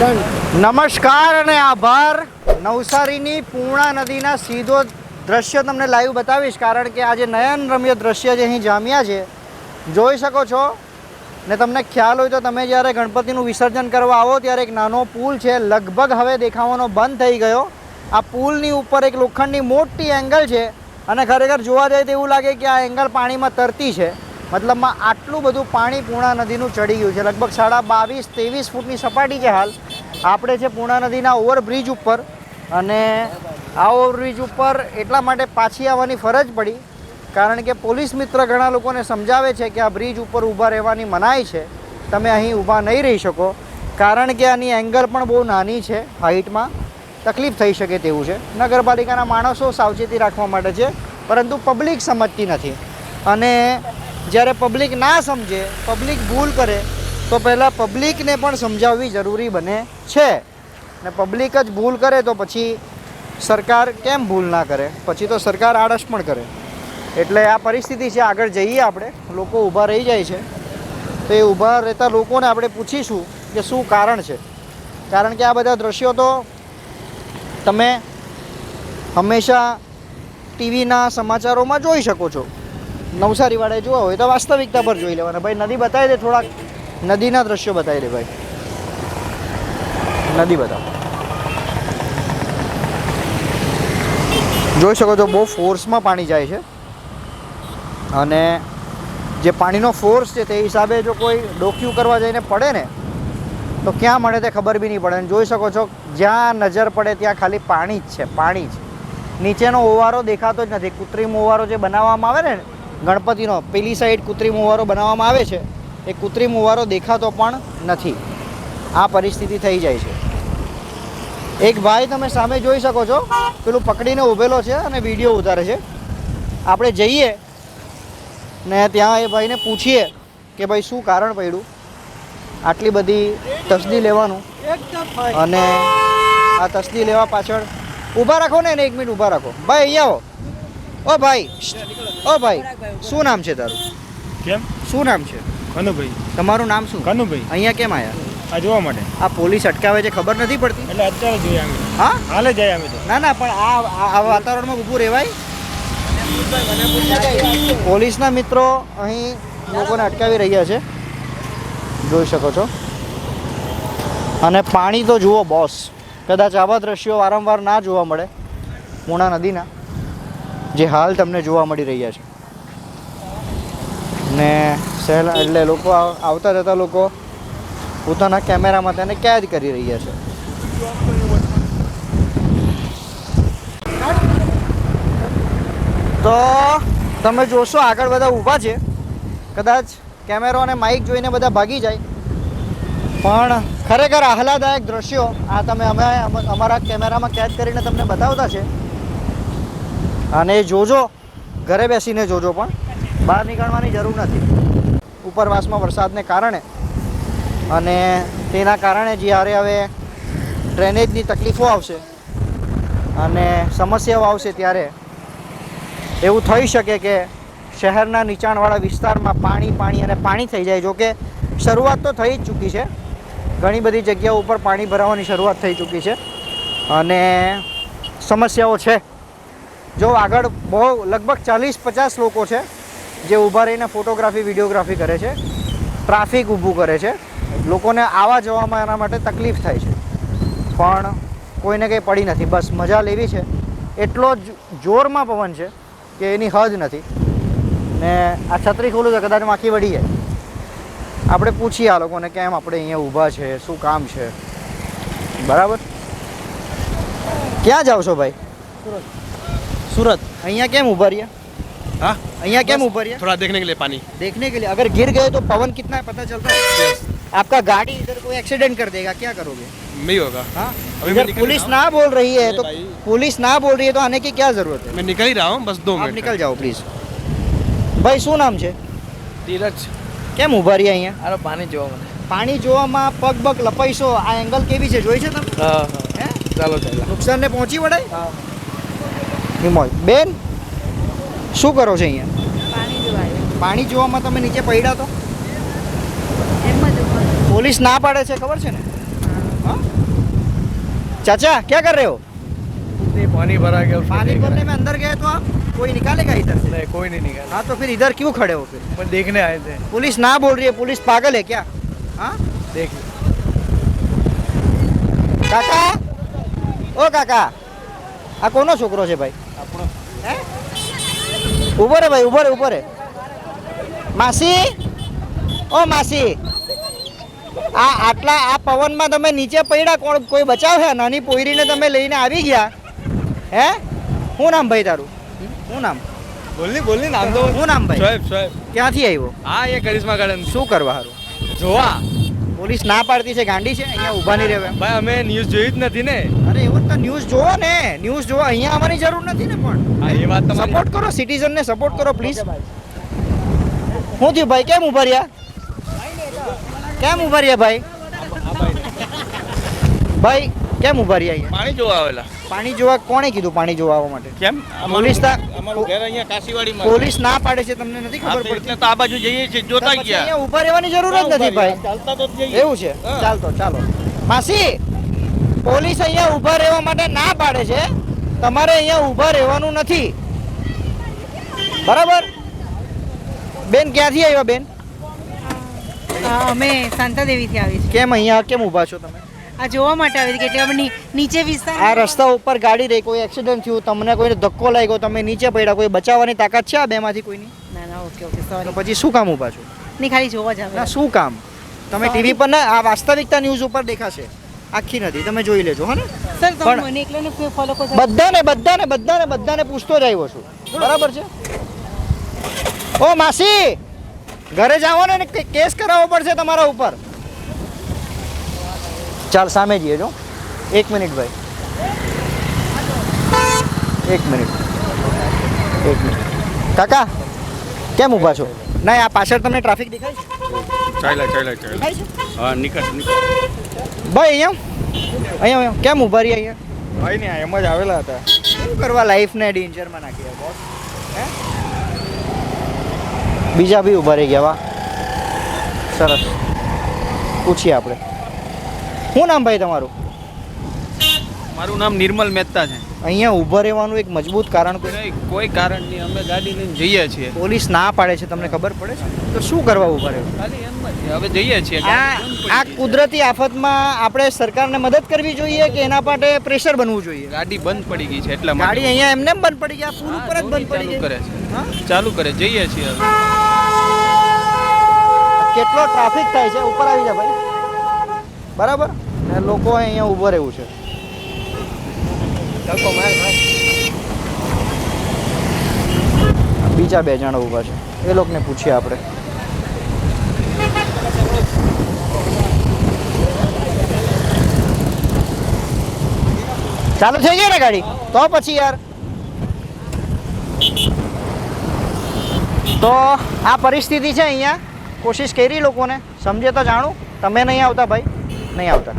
નમસ્કાર અને આભાર. નવસારીની પૂર્ણા નદીના સીધો દ્રશ્ય તમને લાઈવ બતાવીશ, કારણ કે આજે નયન રમ્ય દ્રશ્ય જે અહીં જામ્યા છે. જોઈ શકો છો? ને તમને ખ્યાલ હોય તો તમે જ્યારે ગણપતિનું વિસર્જન કરવા આવો, ત્યારે એક નાનો પુલ છે. લગભગ હવે દેખાવાનો બંધ થઈ ગયો. આ પુલની ઉપર એક લોખંડની મોટી એંગલ છે અને ખરેખર જોવા જાય તો એવું લાગે કે આ એંગલ પાણીમાં તરતી છે. મતલબમાં આટલું બધું પાણી પૂર્ણા નદીનું ચડી ગયું છે. લગભગ સાડા બાવીસ, ત્રેવીસ ફૂટની સપાટી છે હાલ. આપણે છે પૂર્ણા નદીના ઓવરબ્રિજ ઉપર અને આ ઓવરબ્રિજ ઉપર એટલા માટે પાછી આવવાની ફરજ પડી, કારણ કે પોલીસ મિત્ર ઘણા લોકોને સમજાવે છે કે આ બ્રિજ ઉપર ઊભા રહેવાની મનાઈ છે. તમે અહીં ઊભા નહીં રહી શકો, કારણ કે આની એંગલ પણ બહુ નાની છે, હાઇટમાં. તકલીફ થઈ શકે તેવું છે. નગરપાલિકાના માણસો સાવચેતી રાખવા માટે છે, પરંતુ પબ્લિક સમજતી નથી. અને જ્યારે પબ્લિક ના સમજે, પબ્લિક ભૂલ કરે તો પહેલાં પબ્લિકને પણ સમજાવવી જરૂરી બને છે. ને પબ્લિક જ ભૂલ કરે તો પછી સરકાર કેમ ભૂલ ના કરે? પછી તો સરકાર આળસ પણ કરે. એટલે આ પરિસ્થિતિ છે, આગળ જઈએ આપણે. લોકો ઊભા રહી જાય છે. તો એ ઊભા રહેતા લોકોને આપણે પૂછીશું કે શું કારણ છે. કારણ કે આ બધા દ્રશ્યો તો તમે હંમેશા ટીવીના સમાચારોમાં જોઈ શકો છો. નવસારીવાળાએ જોવા હોય તો વાસ્તવિકતા પર જોઈ લેવાના. ભાઈ નદી બતાવી દે થોડાક. નદીના દ્રશ્યો બતાવી દે ભાઈ. નદી બતાવો. જોઈ શકો છો બહુ ફોર્સમાં પાણી જાય છે. અને જે પાણીનો ફોર્સ છે તે હિસાબે જો કોઈ ડોક્યુ કરવા જઈને પડે ને, તો ક્યાં મળે તે ખબર બી નહીં પડે. અને જોઈ શકો છો, જ્યાં નજર પડે ત્યાં ખાલી પાણી જ છે, પાણી જ. નીચેનો ઓવારો દેખાતો જ નથી. કૃત્રિમ ઓવારો જે બનાવવામાં આવે ને, ગણપતિનો, પેલી સાઈડ કૃત્રિમ ઓવારો બનાવવામાં આવે છે. એ કૃત્રિમ ઉવારો દેખાતો પણ નથી. આ પરિસ્થિતિ થઈ જાય છે. એક ભાઈ તમે સામે જોઈ શકો છો પેલું પકડીને ઊભેલો છે અને વીડિયો ઉતારે છે. આપણે જઈએ ને ત્યાં એ ભાઈને પૂછીએ કે ભાઈ શું કારણ પડ્યું? આટલી બધી તસદી લેવાનું અને આ તસદી લેવા પાછળ ઊભા રાખો ને એને એક મિનિટ ઊભા રાખો. ભાઈ અહીંયા આવો. ઓ ભાઈ ઓ ભાઈ શું નામ છે તારું? કેમ? શું નામ છે? કનુભાઈ. તમારું નામ શું? કનુભાઈ. અહીંયા કેમ આવ્યા આ જોવા માટે. આ પોલીસ અટકાવે છે ખબર નથી પડતી? એટલે અત્યારે જોઈએ અમે હા? હાલે જાય અમે તો. ના ના પણ આ આ- વાતાવરણમાં ઊભું રહેવાય? પોલીસના મિત્રો અહીં લોકોને અટકાવી રહ્યા છે. જોઈ શકો છો. અને પાણી તો જુઓ બોસ કદાચ આવા દ્રશ્યો વારંવાર ના જોવા મળે પૂર્ણા નદીના જે હાલ તમને જોવા મળી રહ્યા છે. ને સહેલા એટલે લોકો આવતા જતા લોકો પોતાના કેમેરામાં તેને કેદ કરી રહ્યા છે. તો તમે જોશો આગળ બધા ઊભા છે. કદાચ કેમેરો અને માઇક જોઈને બધા ભાગી જાય. પણ ખરેખર આહલાદાયક દ્રશ્યો આ તમે અમે, અમ- અમારા કેમેરામાં કેદ કરીને તમને બતાવતા છે. અને જોજો, ઘરે બેસીને જોજો પણ. બહાર નીકળવાની જરૂર નથી. ઉપરવાસમાં વરસાદને કારણે અને તેના કારણે જ્યારે હવે ડ્રેનેજની તકલીફો આવશે અને સમસ્યાઓ આવશે ત્યારે એવું થઈ શકે કે શહેરના નીચાણવાળા વિસ્તારમાં પાણી પાણી અને પાણી થઈ જાય. જોકે શરૂઆત તો થઈ જ ચૂકી છે. ઘણી બધી જગ્યાઓ ઉપર પાણી ભરાવાની શરૂઆત થઈ ચૂકી છે. અને સમસ્યાઓ છે. જો આગળ બહુ લગભગ ચાલીસ પચાસ લોકો છે. જે ઊભા રહીને ફોટોગ્રાફી વિડીયોગ્રાફી કરે છે ટ્રાફિક ઊભું કરે છે લોકોને આવવા જવામાં એના માટે તકલીફ થાય છે. પણ કોઈને કંઈ પડી નથી. બસ મજા લેવી છે. એટલો જ જોરમાં પવન છે કે એની હદ નથી. ને આ છત્રી ખોલું છે કદાચ માખી વળી જાય. આપણે પૂછીએ આ લોકોને કેમ આપણે અહીંયા ઊભા છે શું કામ છે? બરાબર? ક્યાં જાઓ છો ભાઈ? સુરત. અહીંયા કેમ ઊભા રહ્યા? हाँ અહીંયા કેમ ऊपर है थोड़ा देखने के लिए पानी देखने के लिए अगर गिर गए तो पवन कितना है पता चलता है आपका गाड़ी इधर कोई एक्सीडेंट कर देगा क्या करोगे नहीं होगा हाँ अभी मैं इधर निकल पुलिस रहा ना बोल रही है अरे तो भाई। पुलिस ना बोल रही है तो आने की क्या जरूरत है मैं निकल ही रहा हूँ बस दो आप मिनट निकल जाओ प्लीज ભાઈ શું નામ છે ધીરજ કેમ ઊભા રહ્યા અહીંયા આરો પાણી જોવા મને પાણી જોવામાં પગ પગ લપાઈશો આ એંગલ કેવી છે જોઈ છે તમે હા હા હે ચાલો ચાલો નુકસાનને પહોંચી વળાય હા હિમોય બેન શું કરો છો અહીંયા પાણી જોવાય પાણી જોવામાં તમે નીચે પડ્યા તો એમ જ ઉપર પોલીસ ના પાડે છે ખબર છે ને हाँ? चाचा क्या कर रहे हो नहीं पानी भरा गया उसमें पानी देख भरने रहे में अंदर गए तो आप कोई निकालेगा इधर हैं। से नहीं कोई नहीं निकाला हाँ तो फिर इधर क्यों खड़े हो फिर पर देखने आए थे पुलिस ना बोल रही है पुलिस पागल है क्या हाँ देख કાકા ઓ કાકા આ કોનો છોકરો છે ભાઈ હે ઊભો રે ભાઈ ઊભો રે ઊભો રે માસી ઓ માસી આ આટલા આ પવનમાં તમે નીચે પડ્યા કોણ? કોઈ બચાવ છે નાની પોયરીને તમે લઈને આવી ગયા. હે? શું નામ ભાઈ તારું? શું નામ? બોલની બોલની નામ તો શું નામ ભાઈ? શોએબ શોએબ ક્યાંથી આવ્યો? હા એ કરિશ્મા ગાર્ડન શું કરવા સારું જોવા. પોલીસ ના પાડતી છે ગાંડી છે અહીંયા ઊભા નહીં રહેવા. ભાઈ અમે ન્યૂઝ જોઈ જ નથી ને. અરે એવું તો ન્યૂઝ જોવો ને ન્યૂઝ જોવો અહીંયા અમારી જરૂર નથી ને પણ. હા એ વાત તમારી. સપોર્ટ કરો સિટીઝનને સપોર્ટ કરો પ્લીઝ શું થયું ભાઈ કેમ ઊભા રહ્યા? કેમ ઊભા રહ્યા ભાઈ? ભાઈ. કેમ ઊભા રહ્યા પાણી જોવા આવેલા. પાણી જોવા કોણે કીધું પાણી જોવા આવવા માટે? કેમ? પોલીસ તા- અમારું ઘર અહીંયા કાશીવાડીમાં પોલીસ ના પાડે છે તમને નથી ખબર પડતી. એટલે તો આ બાજુ જઈએ છીએ જોતા ગયા. અહીંયા ઊભા રહેવાની જરૂર જ નથી ભાઈ. ચાલતા તો જઈએ. એવું છે. ચાલતો ચાલો. માસી પોલીસ અહીંયા ઊભા રહેવા માટે ના પાડે છે. તમારે અહીંયા ઊભા રહેવાનું નથી. બરાબર? બેન ક્યાંથી આવ્યા બેન? હા, અમે શાંતાદેવીથી આવી છે કેમ અહીંયા કેમ ઊભા છો તમે? આ જોવા માટે આવી હતી કે એટલે અમે નીચે વિસ્તાર આ રસ્તા ઉપર ગાડી રહી કોઈ એક્સિડન્ટ થયું તમને કોઈને ધક્કો લાગ્યો તમે નીચે પડ્યા કોઈ બચાવવાની તાકાત છે આ બેમાંથી કોઈની? ના ના ઓકે ઓકે સોરી પછી શું કામ ઊભા છો? નહીં ખાલી જોવા જ ના શું કામ? તમે ટીવી પર ના આ વાસ્તવિકતા ન્યૂઝ ઉપર દેખાશે. આખી નથી તમે જોઈ લેજો હા ને? સર તમે મને એકલાને ફોલો કરો બધાને બધાને બધાને બધાને પૂછતો જ આવ્યો છું. બરાબર છે? ઓ માસી! ઘરે જાઓ ને ને કેસ કરાવવો પડશે તમારા ઉપર. ચાલ સામે જઈએ જો. એક મિનિટ ભાઈ. એક મિનિટ. એક મિનિટ. કાકા કેમ ઊભા છો? ના આ પાછળ તમને ટ્રાફિક દેખાય છે? ચાલે ચાલ્યા ચાલ્યા. હા નીકળ નીકળ ભાઈ અહીંયા? અહીંયા કેમ ઊભા રહ્યા અહીંયા? ભાઈ ને એમ જ આવેલા હતા. શું કરવા લાઈફને ડેન્જરમાં નાખી બોસ હે? બીજા બી ઊભા રહી ગયા વાહ. સરસ. પૂછીએ આપણે. શું નામ ભાઈ તમારું? મારું નામ નિર્મલ મહેતા છે. અહીંયા ઊભા રહેવાનું એક મજબૂત કારણ કોઈ? કોઈ કારણ નહીં. અમે ગાડી લઈને જઈએ છીએ. પોલીસ ના પાડે છે તમને ખબર પડે છે? તો શું કરવા ઊભા રહેવું? ખાલી એમ જ હવે જઈએ છીએ. આ આ કુદરતી આફતમાં આપણે સરકારને મદદ કરવી જોઈએ કે એના માટે પ્રેશર બનવું જોઈએ? ગાડી બંધ પડી ગઈ છે એટલે ગાડી અહીંયા એમને એમ બંધ પડી ગયા પુલ ઉપર જ બંધ પડી ગઈ. કરે છે. ચાલુ કરે જઈએ છીએ હવે. કેટલો ટ્રાફિક થાય છે? ઉપર આવી જા ભાઈ. બરાબર? ને લોકો અહીંયા ઊભો રહેવું છે. બીજા બે જણા ઊભા છે. એ લોકોને પૂછીએ આપણે. ચાલુ થઈ જાય ને ગાડી? તો પછી યાર. તો આ પરિસ્થિતિ છે અહીંયા. કોશિશ કરી લોકોને. સમજે તો જાણું. તમે નહીં આવતા ભાઈ. નહીં આવતા.